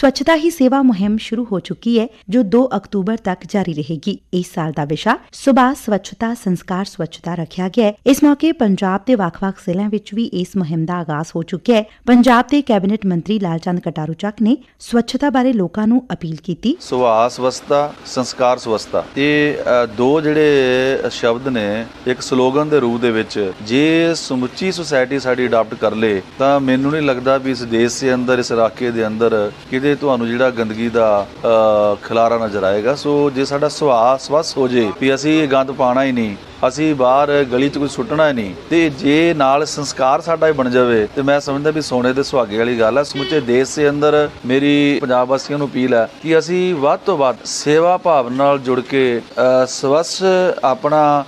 ਸਵੱਛਤਾ ਹੀ ਸੇਵਾ ਮੁਹਿੰਮ ਸ਼ੁਰੂ ਹੋ ਚੁੱਕੀ ਹੈ, ਜੋ 2 ਅਕਤੂਬਰ ਤੱਕ ਜਾਰੀ ਰਹੇਗੀ। ਇਸ ਸਾਲ ਦਾ ਵਿਸ਼ਾ ਸੁਭਾ ਸਵੱਛਤਾ, ਸੰਸਕਾਰ ਸਵੱਛਤਾ ਰੱਖਿਆ ਗਿਆ ਹੈ। ਇਸ ਮੌਕੇ ਪੰਜਾਬ ਦੇ ਵੱਖ-ਵੱਖ ਜ਼ਿਲ੍ਹਿਆਂ ਵਿੱਚ ਵੀ ਇਸ ਮੁਹਿੰਮ ਦਾ ਆਗਾਜ਼ ਹੋ ਚੁੱਕਿਆ ਹੈ। ਪੰਜਾਬ ਦੇ ਕੈਬਨਿਟ ਮੰਤਰੀ ਲਾਲਚੰਦ ਕਟਾਰੂ ਚੱਕ ਨੇ ਸਵੱਛਤਾ ਬਾਰੇ ਲੋਕਾਂ ਨੂੰ ਅਪੀਲ ਕੀਤੀ। ਸੁਭਾਅ ਸਵਸਥਾ ਸੰਸਕਾਰ ਸਵਸਥਾ ਇਹ ਦੋ ਜਿਹੜੇ ਸ਼ਬਦ ਨੇ, ਇੱਕ ਸਲੋਗਨ ਦੇ ਰੂਪ ਦੇ ਵਿੱਚ, ਜੇ ਸਮੁੱਚੀ ਸੁਸਾਇਟੀ ਸਾਡੀ ਅਡਾਪਟ ਕਰ ਲੇ, ਤਾਂ ਮੈਨੂੰ ਨਹੀਂ ਲੱਗਦਾ ਵੀ ਇਸ ਦੇਸ਼ ਦੇ ਅੰਦਰ, ਇਸ ਇਲਾਕੇ ਦੇ ਅੰਦਰ ਕਿਤੇ ਤੁਹਾਨੂੰ ਜਿਹੜਾ ਗੰਦਗੀ ਦਾ ਅ, ਖਿਲਾਰਾ ਨਜ਼ਰ ਆਏਗਾ। ਸੋ ਜੇ ਸਾਡਾ ਸੁਭਾਅ ਸਵਸਥ ਹੋ ਜੇ ਵੀ ਅਸੀਂ ਇਹ ਗੰਦ ਪਾਣਾ ਹੀ ਨਹੀਂ ਅਸੀਂ ਬਾਹਰ ਗਲੀ 'ਚ ਕੁਝ ਸੁੱਟਣਾ ਹੀ ਨਹੀਂ। ਤੇ ਜੇ ਨਾਲ ਸੰਸਕਾਰ ਸਾਡਾ ਹੀ ਬਣ ਜਾਵੇ ਤੇ ਮੈਂ ਸਮਝਦਾ ਵੀ ਸੋਨੇ ਦੇ ਸੁਹਾਗੇ ਵਾਲੀ ਗੱਲ ਹੈ ਸਮੁੱਚੇ ਦੇਸ਼ ਦੇ ਅੰਦਰ ਮੇਰੀ ਪੰਜਾਬ ਵਾਸੀਆਂ ਨੂੰ ਅਪੀਲ ਹੈ ਕਿ ਅਸੀਂ ਵੱਧ ਤੋਂ ਵੱਧ ਸੇਵਾ ਭਾਵ ਨਾਲ ਜੁੜ ਕੇ ਅ, ਆਪਣਾ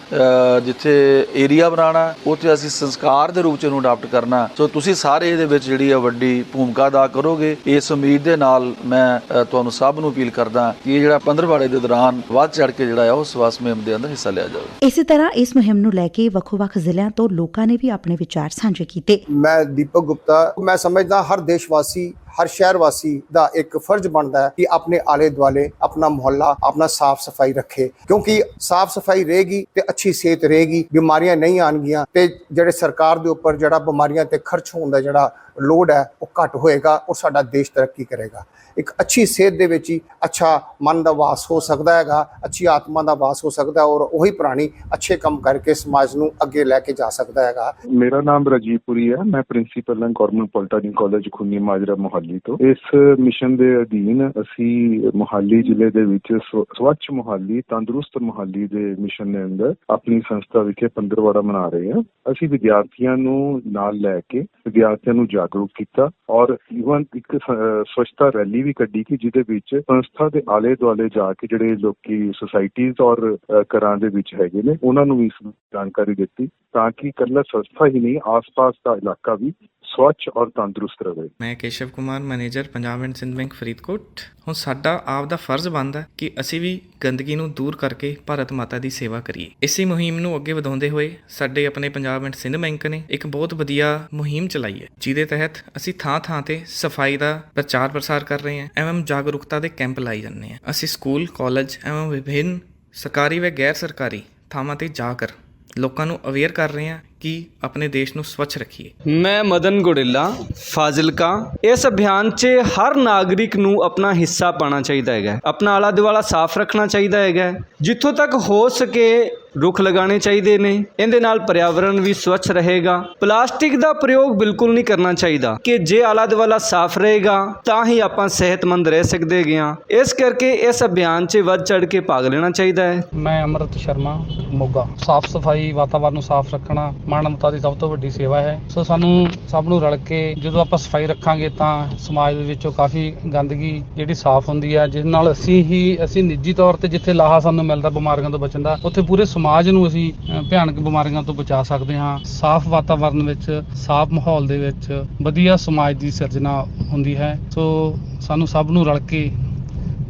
ਜਿੱਥੇ ਏਰੀਆ ਬਣਾਉਣਾ ਉੱਥੇ ਅਸੀਂ ਸੰਸਕਾਰ ਦੇ ਰੂਪ ਚ ਇਹਨੂੰ ਅਡਾਪਟ ਕਰਨਾ। ਸੋ ਤੁਸੀਂ ਸਾਰੇ ਇਹਦੇ ਵਿੱਚ ਜਿਹੜੀ ਆ ਵੱਡੀ ਭੂਮਿਕਾ ਅਦਾ ਕਰੋਗੇ। ਇਸ ਉਮੀਦ ਦੇ ਨਾਲ ਮੈਂ ਤੁਹਾਨੂੰ ਸਭ ਨੂੰ ਅਪੀਲ ਕਰਦਾ ਕਿ ਇਹ ਜਿਹੜਾ ਪੰਦਰਵਾੜੇ ਦੇ ਦੌਰਾਨ ਵੱਧ ਚੜ ਕੇ ਜਿਹੜਾ ਆ ਉਹ ਸਵਾਸ ਮੁਹਿੰਮ ਦੇ ਅੰਦਰ ਹਿੱਸਾ ਲਿਆ ਜਾਵੇ। ਇਸੇ ਤਰ੍ਹਾਂ ਇਸ ਮੁਹਿੰਮ ਨੂੰ ਲੈ ਕੇ ਵੱਖੋ-ਵੱਖ ਜ਼ਿਲ੍ਹਿਆਂ ਤੋਂ ਲੋਕਾਂ ਨੇ ਵੀ ਆਪਣੇ ਵਿਚਾਰ ਸਾਂਝੇ ਕੀਤੇ। ਮੈਂ ਦੀਪਕ ਗੁਪਤਾ, ਮੈਂ ਸਮਝਦਾ ਹਰ ਦੇਸ਼ ਵਾਸੀ ਹਰ ਸ਼ਹਿਰ ਵਾਸੀ ਦਾ ਇੱਕ ਫਰਜ਼ ਬਣਦਾ ਹੈ ਕਿ ਆਪਣੇ ਆਲੇ ਦੁਆਲੇ ਆਪਣਾ ਮੁਹੱਲਾ, ਆਪਣਾ ਸਾਫ਼ ਸਫ਼ਾਈ ਰੱਖੇ। ਕਿਉਂਕਿ ਸਾਫ਼ ਸਫ਼ਾਈ ਰਹੇਗੀ ਤੇ ਅੱਛੀ ਸਿਹਤ ਰਹੇਗੀ, ਬਿਮਾਰੀਆਂ ਨਹੀਂ ਆਣਗੀਆਂ ਤੇ ਜਿਹੜੇ ਸਰਕਾਰ ਦੇ ਉੱਪਰ ਜਿਹੜਾ ਬਿਮਾਰੀਆਂ ਤੇ ਖਰਚ ਹੋਣ ਦਾ ਜਿਹੜਾ ਲੋਡ ਹੈ, ਉਹ ਘੱਟ ਹੋਏਗਾ ਔਰ ਸਾਡਾ ਦੇਸ਼ ਤਰੱਕੀ ਕਰੇਗਾ। ਇੱਕ ਅੱਛੀ ਸਿਹਤ ਦੇ ਵਿੱਚ ਹੀ ਅੱਛਾ ਮਨ ਦਾ ਵਾਸ ਹੋ ਸਕਦਾ ਹੈਗਾ, ਅੱਛੀ ਆਤਮਾ ਦਾ ਵਾਸ ਹੋ ਸਕਦਾ ਔਰ ਉਹੀ ਪ੍ਰਾਣੀ ਅੱਛੇ ਕੰਮ ਕਰਕੇ ਸਮਾਜ ਨੂੰ ਅੱਗੇ ਲੈ ਕੇ ਜਾ ਸਕਦਾ ਹੈਗਾ। ਮੇਰਾ ਨਾਮ ਰਾਜੀਵ ਪੁਰੀ ਹੈ, ਮੈਂ ਪ੍ਰਿੰਸੀਪਲ ਹਾਂ government polytechnic college, Khuni Majra Mohali ਤੋਂ। ਇਸ ਮਿਸ਼ਨ ਦੇ ਅਧੀਨ ਅਸੀਂ ਮੁਹਾਲੀ ਜ਼ਿਲ੍ਹੇ ਦੇ ਵਿੱਚ ਸਵੱਛ ਮੁਹਾਲੀ, ਤੰਦਰੁਸਤ ਮੁਹਾਲੀ ਦੇ ਮਿਸ਼ਨ ਦੇ ਅੰਦਰ ਆਪਣੀ ਸੰਸਥਾ ਵਿਖੇ ਪੰਦਰਵਾੜਾ ਮਨਾ ਰਹੇ ਹਾਂ। ਅਸੀਂ ਵਿਦਿਆਰਥੀਆਂ ਨੂੰ ਨਾਲ ਲੈ ਕੇ ਵਿਦਿਆਰਥੀਆਂ ਨੂੰ ਜਾਗਰੂਕ ਕੀਤਾ ਔਰ ਈਵਨ ਇੱਕ ਸਵੱਛਤਾ ਰੈਲੀ ਵੀ ਕੱਢੀ ਕਿ ਜਿਹਦੇ ਵਿੱਚ ਸੰਸਥਾ ਦੇ ਆਲੇ ਦੁਆਲੇ ਜਾ ਕੇ ਜਿਹੜੇ ਲੋਕੀ ਸੁਸਾਇਟੀਜ਼ ਔਰ ਘਰਾਂ ਦੇ ਵਿੱਚ ਹੈਗੇ ਨੇ, ਉਹਨਾਂ ਨੂੰ ਵੀ ਇਸ ਜਾਣਕਾਰੀ ਦਿੱਤੀ ਤਾਂ ਕਿ ਇਕੱਲਾ ਸੰਸਥਾ ਹੀ ਨਹੀਂ, ਆਸ-ਪਾਸ ਦਾ ਇਲਾਕਾ ਵੀ ਸਵੱਛ ਔਰ ਤੰਦਰੁਸਤ ਰਹੇ। ਮੈਂ Keshav Kumar, manager Punjab and Sind bank Faridkot. ਹੁਣ ਸਾਡਾ ਆਪ ਦਾ ਫਰਜ਼ ਬਣਦਾ ਕਿ ਅਸੀਂ ਵੀ ਗੰਦਗੀ ਨੂੰ ਦੂਰ ਕਰਕੇ ਭਾਰਤ ਮਾਤਾ ਦੀ ਸੇਵਾ ਕਰੀਏ। ਇਸੇ ਮੁਹਿੰਮ ਨੂੰ ਅੱਗੇ ਵਧਾਉਂਦੇ ਹੋਏ ਸਾਡੇ ਆਪਣੇ ਪੰਜਾਬ ਐਂਡ ਸਿੰਧ ਬੈਂਕ ਨੇ ਇੱਕ ਬਹੁਤ ਵਧੀਆ ਮੁਹਿੰਮ ਚਲਾਈ ਹੈ, ਜਿਹਦੇ ਤਹਿਤ ਅਸੀਂ ਥਾਂ-ਥਾਂ ਤੇ ਸਫ਼ਾਈ ਦਾ ਪ੍ਰਚਾਰ ਪ੍ਰਸਾਰ ਕਰ ਰਹੇ ਹਾਂ ਐਵਮ ਜਾਗਰੂਕਤਾ ਦੇ ਕੈਂਪ ਲਾਈ ਜਾਂਦੇ ਹਾਂ। ਅਸੀਂ ਸਕੂਲ, ਕਾਲਜ ਐਵਮ ਵਿਭਿੰਨ ਸਰਕਾਰੀ ਵੇ ਗੈਰ ਸਰਕਾਰੀ ਥਾਵਾਂ ਤੇ ਜਾ ਕਰ ਲੋਕਾਂ ਨੂੰ ਅਵੇਅਰ ਕਰ ਰਹੇ ਹਾਂ ਕਿ ਆਪਣੇ ਦੇਸ਼ ਨੂੰ ਸਵੱਛ ਰੱਖੀਏ? ਮੈਂ ਮਦਨ ਗੁੜਿੱਲਾ ਫਾਜ਼ਿਲਕਾ। ਇਸ ਅਭਿਆਨ 'ਚ ਹਰ ਨਾਗਰਿਕ ਨੂੰ ਆਪਣਾ ਹਿੱਸਾ ਪਾਣਾ ਚਾਹੀਦਾ ਹੈਗਾ। ਆਪਣਾ ਆਲਾ ਦੁਆਲਾ ਸਾਫ਼ ਰੱਖਣਾ ਚਾਹੀਦਾ ਹੈਗਾ। ਜਿੱਥੋਂ ਤੱਕ ਹੋ ਸਕੇ ਰੁੱਖ ਲਗਾਉਣੇ ਚਾਹੀਦੇ ਨੇ। ਇਹਦੇ ਨਾਲ ਪਰਿਆਵਰਣ ਵੀ ਸਵੱਛ ਰਹੇਗਾ। ਪਲਾਸਟਿਕ ਦਾ ਪ੍ਰਯੋਗ ਬਿਲਕੁਲ ਨਹੀਂ ਕਰਨਾ ਚਾਹੀਦਾ। ਕਿ ਜੇ ਆਲਾ ਦੁਆਲਾ ਸਾਫ਼ ਰਹੇਗਾ, ਤਾਂ ਹੀ ਆਪਾਂ ਸਿਹਤਮੰਦ ਰਹਿ ਸਕਦੇ ਹਾਂ। ਇਸ ਕਰਕੇ ਇਸ ਅਭਿਆਨ 'ਚ ਵੱਧ ਚੜ ਕੇ ਭਾਗ ਲੈਣਾ ਚਾਹੀਦਾ ਹੈ। ਮੈਂ ਅਮਰਤ ਸ਼ਰਮਾ, ਮੋਗਾ। ਸਾਫ਼ ਸਫ਼ਾਈ, ਵਾਤਾਵਰਨ ਨੂੰ ਸਾਫ਼ ਰੱਖਣਾ ਮਾਨਵਤਾ ਦੀ ਸਭ ਤੋਂ ਵੱਡੀ ਸੇਵਾ ਹੈ। ਸੋ ਸਾਨੂੰ ਸਭ ਨੂੰ ਰਲ ਕੇ ਜਦੋਂ ਆਪਾਂ ਸਫ਼ਾਈ ਰੱਖਾਂਗੇ, ਤਾਂ ਸਮਾਜ ਦੇ ਵਿੱਚੋਂ ਕਾਫੀ ਗੰਦਗੀ ਜਿਹੜੀ ਸਾਫ਼ ਹੁੰਦੀ ਹੈ ਜਿਸ ਨਾਲ ਅਸੀਂ ਹੀ, ਅਸੀਂ ਨਿੱਜੀ ਤੌਰ ਤੇ ਜਿੱਥੇ ਲਾਹਾ ਸਾਨੂੰ ਮਿਲਦਾ ਬਿਮਾਰੀਆਂ ਤੋਂ ਬਚਣ ਦਾ, ਉੱਥੇ ਪੂਰੇ ਸਮਾਜ ਨੂੰ ਅਸੀਂ ਭਿਆਨਕ ਬਿਮਾਰੀਆਂ ਤੋਂ ਬਚਾ ਸਕਦੇ ਹਾਂ। ਸਾਫ਼ ਵਾਤਾਵਰਨ ਵਿੱਚ, ਸਾਫ਼ ਮਾਹੌਲ ਦੇ ਵਿੱਚ ਵਧੀਆ ਸਮਾਜ ਦੀ ਸਿਰਜਣਾ ਹੁੰਦੀ ਹੈ। ਸੋ ਸਾਨੂੰ ਸਭ ਨੂੰ ਰਲ ਕੇ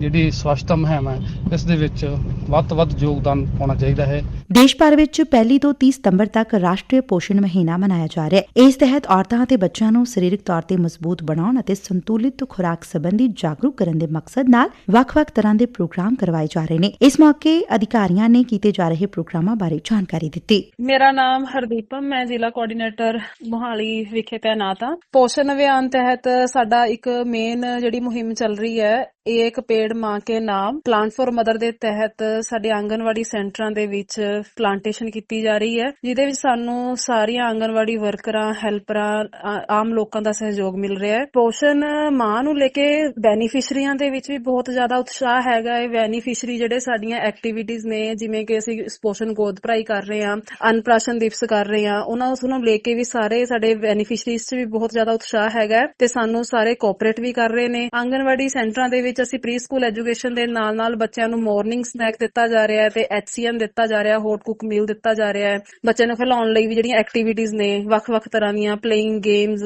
ਜਿਹੜੀ ਸਵੱਛਤਾ ਮੁਹਿੰਮ ਹੈ ਇਸ ਦੇ ਵਿੱਚ ਵੱਧ ਤੋਂ ਵੱਧ ਯੋਗਦਾਨ ਪਾਉਣਾ ਚਾਹੀਦਾ ਹੈ। ਦੇਸ਼ ਭਰ ਵਿੱਚ ਪਹਿਲੀ ਤੋਂ 30 ਸਤੰਬਰ ਤੱਕ ਰਾਸ਼ਟਰੀ ਪੋਸ਼ਣ ਮਹੀਨਾ ਮਨਾਇਆ ਜਾ ਰਿਹਾ ਹੈ। ਇਸ ਤਹਿਤ ਔਰਤਾਂ ਅਤੇ ਬੱਚਿਆਂ ਨੂੰ ਸਰੀਰਕ ਤੌਰ ਤੇ ਮਜ਼ਬੂਤ ਬਣਾਉਣ ਅਤੇ ਸੰਤੁਲਿਤ ਖੁਰਾਕ ਸੰਬੰਧੀ ਜਾਗਰੂਕ ਕਰਨ ਦੇ ਮਕਸਦ ਨਾਲ ਵੱਖ-ਵੱਖ ਤਰ੍ਹਾਂ ਦੇ ਪ੍ਰੋਗਰਾਮ ਕਰਵਾਏ ਜਾ ਰਹੇ ਨੇ। ਇਸ ਮੌਕੇ ਅਧਿਕਾਰੀਆਂ ਨੇ ਕੀਤੇ ਜਾ ਰਹੇ ਪ੍ਰੋਗਰਾਮਾਂ ਬਾਰੇ ਜਾਣਕਾਰੀ ਦਿੱਤੀ। ਮੇਰਾ ਨਾਮ ਹਰਦੀਪਮ ਮੈਂ ਜ਼ਿਲ੍ਹਾ ਕੋਆਰਡੀਨੇਟਰ ਮੋਹਾਲੀ ਵਿਖੇ ਤੈਨਾਤ ਹਾਂ। ਪੋਸ਼ਣ ਅਭਿਆਨ ਤਹਿਤ ਸਾਡਾ ਇੱਕ ਮੇਨ ਜਿਹੜੀ ਮੁਹਿੰਮ ਚੱਲ ਰਹੀ ਹੈ ਇਹ ਇੱਕ ਪੇੜ ਮਾਂ ਕੇ ਨਾਮ ਪਲਾਂਟ ਫॉर ਮਦਰ ਦੇ ਤਹਿਤ ਸਾਡੇ ਆਂਗਨਵਾੜੀ ਸੈਂਟਰਾਂ ਦੇ ਵਿੱਚ ਪਲਾਂਟੇਸ਼ਨ ਕੀਤੀ ਜਾ ਰਹੀ ਹੈ, ਜਿਹਦੇ ਵਿੱਚ ਸਾਨੂੰ ਸਾਰੀਆਂ ਆਂਗਨਵਾੜੀ ਵਰਕਰਾਂ ਹੈਲਪਰਾਂ ਆਮ ਲੋਕਾਂ ਦਾ ਸਹਿਯੋਗ ਮਿਲ ਰਿਹਾ ਹੈ। ਪੋਸ਼ਣ ਮਾਂ ਨੂੰ ਲੈ ਕੇ ਬੈਨੀਫਿਸ਼ਰੀਆਂ ਦੇ ਵਿੱਚ ਵੀ ਬਹੁਤ ਜ਼ਿਆਦਾ ਉਤਸ਼ਾਹ ਹੈਗਾ ਹੈ। ਬੈਨੀਫਿਸ਼ਰੀ ਜਿਹੜੇ ਸਾਡੀਆਂ ਐਕਟੀਵਿਟੀਜ਼ ਨੇ, ਜਿਵੇਂ ਕਿ ਅਸੀਂ ਪੋਸ਼ਣ ਗੋਦ ਭਰਾਈ ਕਰ ਰਹੇ ਹਾਂ, ਅਨਪ੍ਰਾਸ਼ਨ ਦਿਵਸ ਕਰ ਰਹੇ ਹਾਂ, ਉਹਨਾਂ ਉਸ ਨੂੰ ਲੈ ਕੇ ਵੀ ਸਾਰੇ ਸਾਡੇ ਬੈਨੀਫਿਸ਼ਰੀਜ਼ 'ਚ ਵੀ ਬਹੁਤ ਜ਼ਿਆਦਾ ਉਤਸ਼ਾਹ ਹੈਗਾ ਤੇ ਸਾਨੂੰ ਸਾਰੇ ਕੋਆਪਰੇਟ ਵੀ ਕਰ ਰਹੇ ਨੇ। ਆਂਗਨਵਾੜੀ ਸੈਂਟਰਾਂ ਦੇ ਵਿੱਚ ਅਸੀਂ ਪ੍ਰੀ ਸਕੂਲ ਸਕੂਲ ਐਜੂਕੇਸ਼ਨ ਦੇ ਨਾਲ ਨਾਲ ਬੱਚਿਆਂ ਨੂੰ ਮਾਰਨਿੰਗ ਸਨੈਕ ਦਿੱਤਾ ਜਾ ਰਿਹਾ ਹੈ ਤੇ ਐਚਸੀਐਮ ਦਿੱਤਾ ਜਾ ਰਿਹਾ ਹੌਟ ਕੁੱਕ ਮੀਲ ਦਿੱਤਾ ਜਾ ਰਿਹਾ ਹੈ। ਬੱਚਿਆਂ ਨੂੰ ਖਿਲਾਉਣ ਲਈ ਵੀ ਜਿਹੜੀਆਂ ਐਕਟੀਵਿਟੀਜ਼ ਨੇ, ਵੱਖ-ਵੱਖ ਤਰ੍ਹਾਂ ਦੀਆਂ ਪਲੇਇੰਗ ਗੇਮਸ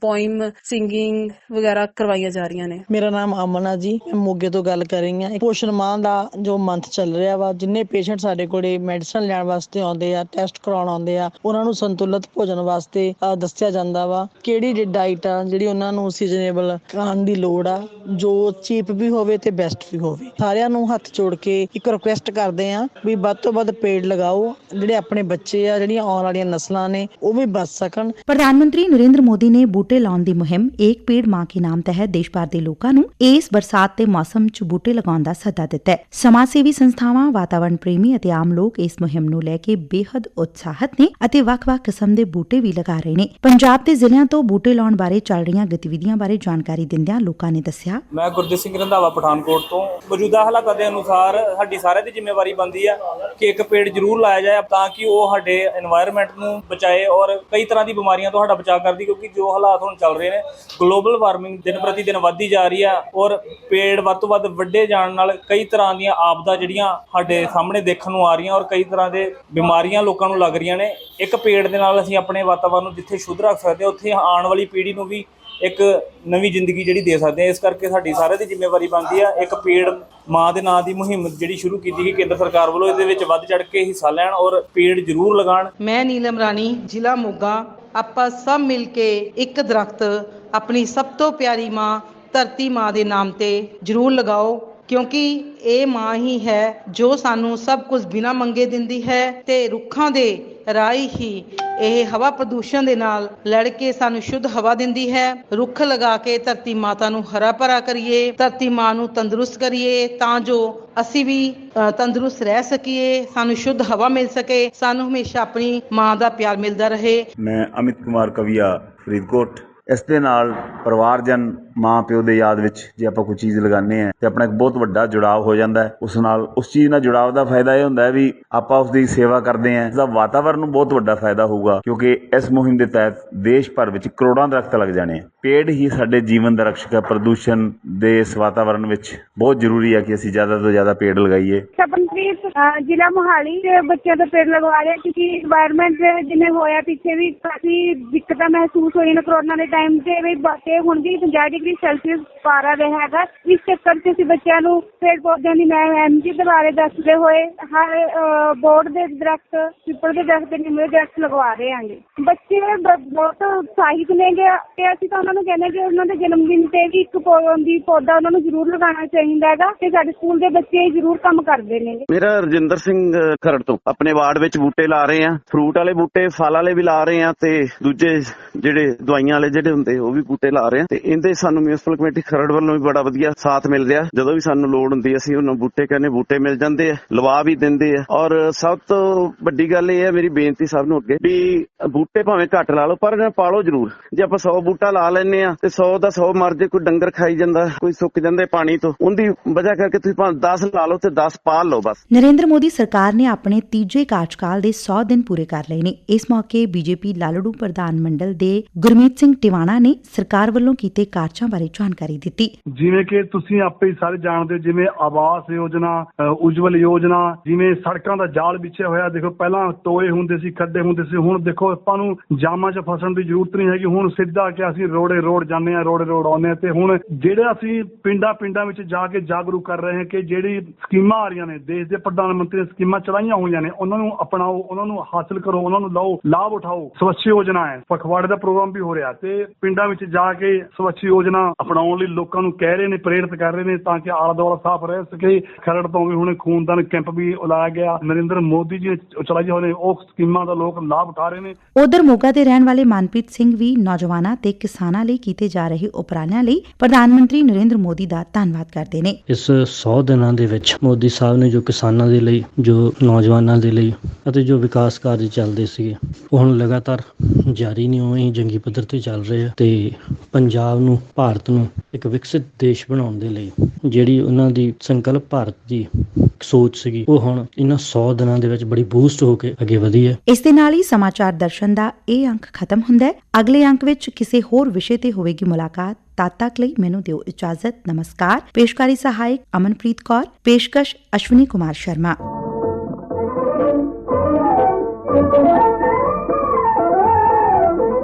ਪੋਇਮ ਸਿੰਗਿੰਗ ਵਗੈਰਾ ਕਰਵਾਈਆਂ ਜਾ ਰਹੀਆਂ ਨੇ। ਮੇਰਾ ਨਾਮ ਅਮਨ ਜੀ, ਮੈਂ ਮੋਗੇ ਤੋਂ ਗੱਲ ਕਰ ਰਹੀ ਹਾਂ। ਪੋਸ਼ਣ ਮਾਹ ਦਾ ਜੋ ਮੰਥ ਚੱਲ ਰਿਹਾ ਵਾ, ਜਿੰਨੇ ਪੇਸ਼ੈਂਟ ਸਾਡੇ ਕੋਲੇ ਮੈਡੀਸਨ ਲੈਣ ਵਾਸਤੇ ਆਉਂਦੇ ਆ ਟੈਸਟ ਕਰਾਉਣ ਆਉਂਦੇ ਆ, ਉਹਨਾਂ ਨੂੰ ਸੰਤੁਲਿਤ ਭੋਜਨ ਵਾਸਤੇ ਦੱਸਿਆ ਜਾਂਦਾ ਵਾ। ਕਿਹੜੀ ਡਾਈਟ ਆ, ਜਿਹੜੀ ਉਹਨਾਂ ਨੂੰ ਸੀਜ਼ਨੇਬਲ ਖਾਣ ਦੀ ਲੋੜ ਆ, ਜੋ ਚੀਪ ਵੀ ਹੋਵੇ ਤੇ ਬੈਸਟ ਵੀ ਹੋਵੇ। ਸਾਰਿਆਂ ਨੂੰ ਹੱਥ ਜੋੜ ਕੇ ਇੱਕ ਰਿਕੁਐਸਟ ਕਰਦੇ ਆ ਵੀ ਵੱਧ ਤੋਂ ਵੱਧ ਪੇੜ ਲਗਾਓ। ਜਿਹੜੇ ਆਪਣੇ ਬੱਚੇ ਆ ਜਿਹੜੀਆਂ ਆਉਣ ਵਾਲੀਆਂ ਨਸਲਾਂ ਨੇ ਉਹ ਵੀ ਬਚ ਸਕਣ। ਪ੍ਰਧਾਨ ਮੰਤਰੀ ਨਰਿੰਦਰ ਮੋਦੀ ਨੇ ਬੂਟੇ ਲਾਉਣ ਦੀ ਮੁਹਿੰਮ ਏਕ ਪੇੜ ਮਾਂ ਕੇ ਨਾਮ ਤਹਿਤ ਦੇਸ਼ ਭਰ ਦੇ ਲੋਕਾਂ ਨੂੰ ਇਸ ਬਰਸਾਤ ਦੇ ਮੌਸਮ 'ਚ ਬੂਟੇ ਲਗਾਉਣ ਦਾ ਸੱਦਾ ਦਿੱਤਾ ਹੈ। ਸਮਾਜ ਸੇਵੀ ਸੰਸਥਾਵਾਂ ਵਾਤਾਵਰਣ ਪ੍ਰੇਮੀ ਅਤੇ ਆਮ ਲੋਕ ਇਸ ਮੁਹਿੰਮ ਨੂੰ ਲੈ ਕੇ ਬੇहद ਉਤਸ਼ਾਹਤ ਨੇ ਅਤੇ ਵੱਖ-ਵੱਖ ਕਿਸਮ ਦੇ ਬੂਟੇ ਵੀ ਲਗਾ ਰਹੇ ਨੇ। ਪੰਜਾਬ ਦੇ ਜ਼ਿਲ੍ਹਿਆਂ ਤੋਂ ਬੂਟੇ ਲਾਉਣ ਬਾਰੇ ਚੱਲ ਰਹੀਆਂ ਗਤੀਵਿਧੀਆਂ ਬਾਰੇ ਜਾਣਕਾਰੀ ਦਿੰਦਿਆਂ ਲੋਕਾਂ ਨੇ ਦੱਸਿਆ ਮੈਂ ਗੁਰਜੀਤ ਸਿੰਘ ਰੰਧਾਵਾ ਪਠਾਨਕੋਟ ਤੋਂ। ਮੌਜੂਦਾ ਹਾਲਾਤਾਂ ਦੇ ਅਨੁਸਾਰ ਸਾਡੀ ਸਾਰਿਆਂ ਦੀ ਜ਼ਿੰਮੇਵਾਰੀ ਬਣਦੀ ਆ ਕਿ ਇੱਕ ਪੇੜ ਜ਼ਰੂਰ ਲਾਇਆ ਜਾਏ ਤਾਂ ਕਿ ਉਹ ਸਾਡੇ এনवायरमेंट ਨੂੰ ਬਚਾਏ ਔਰ ਕਈ ਤਰ੍ਹਾਂ ਦੀ ਬਿਮਾਰੀਆਂ ਤੋਂ ਸਾਡਾ ਬਚਾਅ ਕਰਦੀ ਕਿਉਂਕਿ ਜੋ ਹਾਲਾਤ ਹੁਣ ਚੱਲ ਰਹੇ ਨੇ ਗਲੋਬਲ ਵਾਰਮਿੰਗ ਦਿਨ ਪ੍ਰਤੀ ਦਿਨ ਵੱਧਦੀ ਜਾ ਰਹੀ ਆ ਔਰ ਪੇੜ ਵੱਧ ਤੋਂ ਵੱਧ ਵੱਡੇ ਜਾਣ ਨਾਲ ਕਈ ਤਰ੍ਹਾਂ ਦੀਆਂ ਆਪਦਾ ਜਿਹੜੀਆਂ ਸਾਡੇ ਸਾਹਮਣੇ ਦੇਖਣ ਨੂੰ ਆ ਰਹੀਆਂ ਔਰ ਕਈ ਤਰ੍ਹਾਂ ਦੇ ਬਿਮਾਰੀਆਂ ਲੋਕਾਂ ਨੂੰ ਲੱਗ ਰਹੀਆਂ ਨੇ। ਇੱਕ ਪੇੜ ਦੇ ਨਾਲ ਅਸੀਂ ਆਪਣੇ ਵਾਤਾਵਰਨ ਨੂੰ ਜਿੱਥੇ ਸ਼ੁੱਧ ਰੱਖ ਸਕਦੇ ਹਾਂ, ਉੱਥੇ ਆਉਣ ਵਾਲੀ ਪੀੜ੍ਹੀ ਨੂੰ ਵੀ ਇੱਕ ਨਵੀਂ ਜ਼ਿੰਦਗੀ ਜਿਹੜੀ ਦੇ ਸਕਦੇ ਹਾਂ। ਇਸ ਕਰਕੇ ਸਾਡੀ ਸਾਰਿਆਂ ਦੀ ਜ਼ਿੰਮੇਵਾਰੀ ਬਣ ਬਣਦੀ ਆ, ਇੱਕ ਪੇੜ ਮਾਂ ਦੇ ਨਾਂ ਦੀ ਮੁਹਿੰਮ ਜਿਹੜੀ ਸ਼ੁਰੂ ਕੀਤੀ ਗਈ, ਕੇਂਦਰ ਸਰਕਾਰ ਵੱਲੋਂ ਇਹਦੇ ਵਿੱਚ ਵੱਧ ਚੜ ਕੇ ਹਿੱਸਾ ਲੈਣ ਔਰ ਪੇੜ ਜ਼ਰੂਰ ਲਗਾਉਣ। ਮੈਂ ਨੀਲਮ ਰਾਣੀ, ਜ਼ਿਲ੍ਹਾ ਮੋਗਾ, ਆਪਾਂ ਸਭ ਮਿਲ ਕੇ ਇੱਕ ਦਰਖਤ ਆਪਣੀ ਸਭ ਤੋਂ ਪਿਆਰੀ ਮਾਂ, ਧਰਤੀ ਮਾਂ ਦੇ ਨਾਮ ਤੇ ਜ਼ਰੂਰ ਲਗਾਓ, ਕਿਉਂਕਿ ਇਹ ਮਾਂ ਹੀ ਹੈ ਜੋ ਸਾਨੂੰ ਸਭ ਕੁਝ ਬਿਨਾਂ ਮੰਗੇ ਦਿੰਦੀ ਹੈ ਤੇ ਰੁੱਖਾਂ ਦੇ ਰਾਈ ਹੀ ਇਹ ਹਵਾ ਪ੍ਰਦੂਸ਼ਣ ਦੇ ਨਾਲ ਲੜ ਕੇ ਸਾਨੂੰ ਸ਼ੁੱਧ ਹਵਾ ਦਿੰਦੀ ਹੈ। ਰੁੱਖ ਲਗਾ ਕੇ ਧਰਤੀ ਮਾਤਾ ਨੂੰ ਹਰਾ ਭਰਾ ਕਰੀਏ, ਧਰਤੀ ਮਾਂ ਨੂੰ ਤੰਦਰੁਸਤ ਕਰੀਏ, ਤਾਂ ਜੋ ਅਸੀਂ ਵੀ ਤੰਦਰੁਸਤ ਰਹਿ ਸਕੀਏ, ਸਾਨੂੰ ਸ਼ੁੱਧ ਹਵਾ ਮਿਲ ਸਕੇ, ਸਾਨੂੰ ਹਮੇਸ਼ਾ ਆਪਣੀ ਮਾਂ ਦਾ ਪਿਆਰ ਮਿਲਦਾ ਰਹੇ। ਮੈਂ ਅਮਿਤ ਕੁਮਾਰ ਕਵੀਆ, ਫਰੀਦਕੋਟ। ਇਸ ਦੇ ਨਾਲ ਪਰਿਵਾਰਜਨ ਮਾਂ ਪਿਓ ਦੇ ਯਾਦ ਵਿੱਚ ਜੇ ਆਪਾਂ ਕੋਈ ਚੀਜ਼ ਲਗਾਉਂਦੇ ਆ ਤੇ ਆਪਣਾ ਇੱਕ ਬਹੁਤ ਵੱਡਾ ਜੁੜਾਵ ਹੋ ਜਾਂਦਾ ਉਸ ਨਾਲ ਉਸ ਚੀਜ਼ ਨਾਲ ਜੁੜਾਵ ਦਾ ਫਾਇਦਾ ਇਹ ਹੁੰਦਾ ਵੀ ਆਪਾਂ ਉਸ ਦੀ ਸੇਵਾ ਕਰਦੇ ਆ ਦਾ ਵਾਤਾਵਰਣ ਨੂੰ ਬਹੁਤ ਵੱਡਾ ਫਾਇਦਾ ਹੋਊਗਾ ਕਿਉਂਕਿ ਇਸ ਮੁਹਿੰਮ ਦੇ ਤਹਿਤ ਦੇਸ਼ ਭਰ ਵਿੱਚ ਕਰੋੜਾਂ ਦਰਖਤ ਲੱਗ ਜਾਣੇ ਆ। ਪੇੜ ਹੀ ਸਾਡੇ ਜੀਵਨ ਦਾ ਰਕਸ਼ਕ ਹੈ, ਪ੍ਰਦੂਸ਼ਣ ਦੇ ਇਸ ਵਾਤਾਵਰਣ ਵਿੱਚ ਬਹੁਤ ਜ਼ਰੂਰੀ ਹੈ ਕਿ ਅਸੀਂ ਜ਼ਿਆਦਾ ਤੋਂ ਜ਼ਿਆਦਾ ਪੇੜ ਲਗਾਈਏ। ਜ਼ਿਲ੍ਹਾ ਮੁਹਾਲੀ ਦੇ ਬੱਚਿਆਂ ਦਾ ਪੇੜ ਲਗਵਾ ਰਹੇ ਕਿਉਂਕਿ এনवायरमेंट ਜਿਵੇਂ ਹੋਇਆ ਪਿੱਛੇ ਵੀ ਕਾਫੀ ਦਿੱਕਤਾਂ ਮਹਿਸੂਸ ਹੋਈਆਂ ਕਰੋਨਾ ਦੇ ਟਾਈਮ ਤੇ ਵੀ ਬਾਕੀ ਹੁਣ ਵੀ 50 ਡਿਗਰੀ ਸੈਲਸੀਅਸ ਪਾਰਾ ਰਿਹਾ ਹੈਗਾ। ਇਸ ਚੱਕਰ 'ਚ ਅਸੀਂ ਬੱਚਿਆਂ ਨੂੰ ਪੇੜ ਪੌਦਿਆਂ ਦੀ ਮੈਂ ਅਹਿਮੀਅਤ ਦੇ ਬਾਰੇ ਦੱਸਦੇ ਹੋਏ ਹਰ ਬੋਰਡ ਦੇ ਦਰਖਤ ਪਿੱਪਲ ਦੇ ਦਰਖਤ ਤੇ ਨਿੰਮ ਦੇ ਦਰਖਤ ਲਗਵਾ ਰਹੇ ਹਾਂਗੇ ਬੱਚੇ ਬ- ਬਹੁਤ ਉਤਸ਼ਾਹਿਤ ਨੇਗੇ ਤੇ ਅਸੀਂ ਤਾਂ ਉਹਨਾਂ ਨੂੰ ਕਹਿੰਦੇ ਕਿ ਉਹਨਾਂ ਦੇ ਜਨਮ ਦਿਨ ਤੇ ਵੀ ਇੱਕ ਪੌ- ਦੀ ਪੌਦਾ ਉਹਨਾਂ ਨੂੰ ਜ਼ਰੂਰ ਲਗਾਉਣਾ ਚਾਹੀਦਾ ਹੈਗਾ ਤੇ ਸਾਡੇ ਸਕੂਲ ਦੇ ਬੱਚੇ ਜ਼ਰੂਰ ਕੰਮ ਕਰਦੇ ਨੇ। ਮੇਰਾ ਰਜਿੰਦਰ ਸਿੰਘ ਅ, ਖਰੜ ਤੋਂ। ਆਪਣੇ ਵਾਰਡ ਵਿੱਚ ਬੂਟੇ ਲਾ ਰਹੇ ਆ ਫਰੂਟ ਵਾਲੇ ਬੂਟੇ ਫਲ ਵਾਲੇ ਵੀ ਲਾ ਰਹੇ ਆ ਤੇ ਦੂਜੇ ਜਿਹੜੇ ਦਵਾਈਆਂ ਵਾਲੇ ਜਿਹੜੇ ਹੁੰਦੇ ਉਹ ਵੀ ਬੂਟੇ ਲਾ ਰਹੇ ਆ ਤੇ ਇਹਦੇ ਸਾਨੂੰ ਮਿਊਨਿਸਪਲ ਕਮੇਟੀ ਖਰੜ ਵੱਲੋਂ ਵੀ ਬੜਾ ਵਧੀਆ ਸਾਥ ਮਿਲ ਰਿਹਾ। ਜਦੋਂ ਵੀ ਸਾਨੂੰ ਲੋੜ ਹੁੰਦੀ ਹੈ, ਅਸੀਂ ਉਹਨਾਂ ਬੂਟੇ ਕਹਿੰਦੇ ਬੂਟੇ ਮਿਲ ਜਾਂਦੇ ਆ ਲਵਾ ਵੀ ਦਿੰਦੇ ਆ। ਔਰ ਸਭ ਤੋਂ ਵੱਡੀ ਗੱਲ ਇਹ ਹੈ ਮੇਰੀ ਬੇਨਤੀ ਸਭ ਨੂੰ ਅੱਗੇ ਵੀ ਬੂਟੇ ਭਾਵੇਂ ਘੱਟ ਲਾ ਲਓ ਪਰ ਪਾਲੋ ਜ਼ਰੂਰ। ਜੇ ਆਪਾਂ 100 ਬੂਟਾ ਲਾ ਲੈਨੇ ਆ ਤੇ 100 ਦਾ 100 ਮਰ ਜੇ ਕੋਈ ਡੰਗਰ ਖਾਈ ਜਾਂਦਾ ਕੋਈ ਸੁੱਕ ਜਾਂਦੇ ਪਾਣੀ ਤੋਂ ਉਹਦੀ ਵਜ੍ਹਾ ਕਰਕੇ ਤੁਸੀਂ ਭਾਵੇਂ 10 ਲਾ ਲਓ ਤੇ 10 ਪਾਲ ਲਓ ਬਸ। ਨਰਿੰਦਰ ਮੋਦੀ ਸਰਕਾਰ ਨੇ ਆਪਣੇ ਤੀਜੇ ਕਾਰਜਕਾਲ ਦੇ 100 ਦਿਨ ਪੂਰੇ ਕਰ ਲਏ ਨੇ। ਇਸ ਮੌਕੇ ਬੀਜੇਪੀ ਲਾਲੜੂ ਪ੍ਰਧਾਨ ਮੰਡਲ ਦੇ ਗੁਰਮੀਤ ਸਿੰਘ ਟਿਵਾਣਾ ਨੇ ਸਰਕਾਰ ਵੱਲੋਂ ਕੀਤੇ ਕਾਰਜ ਬਾਰੇ ਜਾਣਕਾਰੀ ਦਿੱਤੀ। ਜਿਵੇਂ ਕਿ ਤੁਸੀਂ ਆਪੇ ਹੀ ਸਾਰੇ ਜਾਣਦੇ ਜਿਵੇਂ ਆਵਾਸ ਯੋਜਨਾ ਉਜਵਲ ਯੋਜਨਾ, ਜਿਵੇਂ ਸੜਕਾਂ ਦਾ ਜਾਲ ਵਿਛਿਆ ਹੋਇਆ, ਦੇਖੋ ਪਹਿਲਾਂ ਟੋਏ ਹੁੰਦੇ ਸੀ, ਖੱਡੇ ਹੁੰਦੇ ਸੀ, ਹੁਣ ਦੇਖੋ ਆਪਾਂ ਨੂੰ ਜਾਮਾਂ 'ਚ ਫਸਣ ਦੀ ਜ਼ਰੂਰਤ ਨਹੀਂ ਹੈਗੀ, ਹੁਣ ਸਿੱਧਾ ਕਿ ਅਸੀਂ ਰੋੜੇ ਰੋਡ ਜਾਂਦੇ ਆ ਰੋੜੇ ਰੋਡ ਆਉਂਦੇ ਆ ਤੇ ਹੁਣ ਜਿਹੜੇ ਅਸੀਂ ਪਿੰਡਾਂ ਪਿੰਡਾਂ ਵਿੱਚ ਜਾ ਕੇ ਜਾਗਰੂਕ ਕਰ ਰਹੇ ਹਾਂ ਕਿ ਜਿਹੜੀ ਸਕੀਮਾਂ ਆ ਰਹੀਆਂ ਨੇ, ਦੇਸ਼ ਦੇ ਪ੍ਰਧਾਨ ਮੰਤਰੀ ਨੇ ਸਕੀਮਾਂ ਚਲਾਈਆਂ ਹੋਈਆਂ ਨੇ, ਉਹਨਾਂ ਨੂੰ ਅਪਣਾਓ, ਉਹਨਾਂ ਨੂੰ ਹਾਸਲ ਕਰੋ, ਉਹਨਾਂ ਨੂੰ ਲਓ, ਲਾਭ ਉਠਾਓ। ਸਵੱਛ ਯੋਜਨਾ ਹੈ, ਪਖਵਾੜੇ ਦਾ ਪ੍ਰੋਗਰਾਮ ਵੀ ਹੋ ਰਿਹਾ ਤੇ ਪਿੰਡਾਂ ਵਿੱਚ ਜਾ ਕੇ ਸਵੱਛ ਯੋਜਨਾ ਅਪਣਾਉਣ ਲਈ ਲੋਕਾਂ ਨੂੰ ਕਹਿ ਰਹੇ ਨੇ ਪ੍ਰੇਰਿਤ ਕਰ ਰਹੇ ਨੇ ਤਾਂ ਕਿ ਆਲਾ ਦੁਆਲਾ ਸਾਫ਼ ਰਹਿ ਸਕੇ। ਖਰੜ ਤੋਂ ਵੀ ਹੁਣ ਖੂਨਦਾਨ ਕੈਂਪ ਵੀ ਲਾਇਆ ਗਿਆ। ਨਰਿੰਦਰ ਮੋਦੀ ਜੀ ਨੇ ਚਲਾਈ ਨੇ ਉਹ ਸਕੀਮਾਂ ਦਾ ਲੋਕ ਲਾਭ ਉਠਾ ਰਹੇ ਨੇ। ਉਧਰ ਮੋਗਾ ਦੇ ਰਹਿਣ ਵਾਲੇ ਮਨਪ੍ਰੀਤ ਸਿੰਘ ਵੀ ਨੌਜਵਾਨਾਂ ਤੇ ਕਿਸਾਨਾਂ ਲਈ ਕੀਤੇ ਜਾ ਰਹੇ ਉਪਰਾਲਿਆਂ ਲਈ ਪ੍ਰਧਾਨ ਮੰਤਰੀ ਨਰਿੰਦਰ ਮੋਦੀ ਦਾ ਧੰਨਵਾਦ ਕਰਦੇ ਨੇ। ਇਸ 100 ਦਿਨਾਂ ਦੇ ਵਿੱਚ ਮੋਦੀ ਸਾਹਿਬ ਨੇ ਜੋ ਕਿਸਾਨਾਂ ਦੇ ਲਈ ਜੋ ਨੌਜਵਾਨਾਂ ਦੇ ਲਈ ਅਤੇ ਜੋ ਵਿਕਾਸ ਕਾਰਜ ਚੱਲਦੇ ਸੀਗੇ ਉਹ ਹੁਣ ਲਗਾਤਾਰ ਜਾਰੀ ਨਹੀਂ ਹੋਏ ਜੰਗੀ ਪੱਧਰ ਤੇ ਚੱਲ ਰਹੇ ਆ ਤੇ ਪੰਜਾਬ ਨੂੰ ਭਾਰਤ ਨੂੰ ਇੱਕ ਵਿਕਸਿਤ ਦੇਸ਼ ਬਣਾਉਣ ਦੇ ਲਈ ਜਿਹੜੀ ਉਹਨਾਂ ਦੀ ਸੰਕਲਪ ਭਾਰਤ ਦੀ ਸੋਚ ਸੀਗੀ, ਉਹ ਹੁਣ ਇਹਨਾਂ 100 ਦਿਨਾਂ ਦੇ ਵਿੱਚ ਬੜੀ ਬੂਸਟ ਹੋ ਕੇ ਅੱਗੇ ਵਧੀ ਹੈ। ਇਸ ਦੇ ਨਾਲ ਹੀ ਸਮਾਚਾਰ ਦਰਸ਼ਨ ਦਾ ਇਹ ਅੰਕ ਖਤਮ ਹੁੰਦਾ ਹੈ। ਅਗਲੇ ਅੰਕ ਵਿੱਚ ਕਿਸੇ ਹੋਰ ਵਿਸ਼ੇ ਤੇ ਹੋਵੇਗੀ ਮੁਲਾਕਾਤ। ਤਦ ਤੱਕ ਲਈ ਮੈਨੂੰ ਦਿਓ ਇਜਾਜ਼ਤ। ਨਮਸਕਾਰ। ਪੇਸ਼ਕਾਰੀ ਸਹਾਇਕ ਅਮਨਪ੍ਰੀਤ ਕੌਰ। ਪੇਸ਼ਕਸ਼ ਅਸ਼ਵਨੀ ਕੁਮਾਰ ਸ਼ਰਮਾ।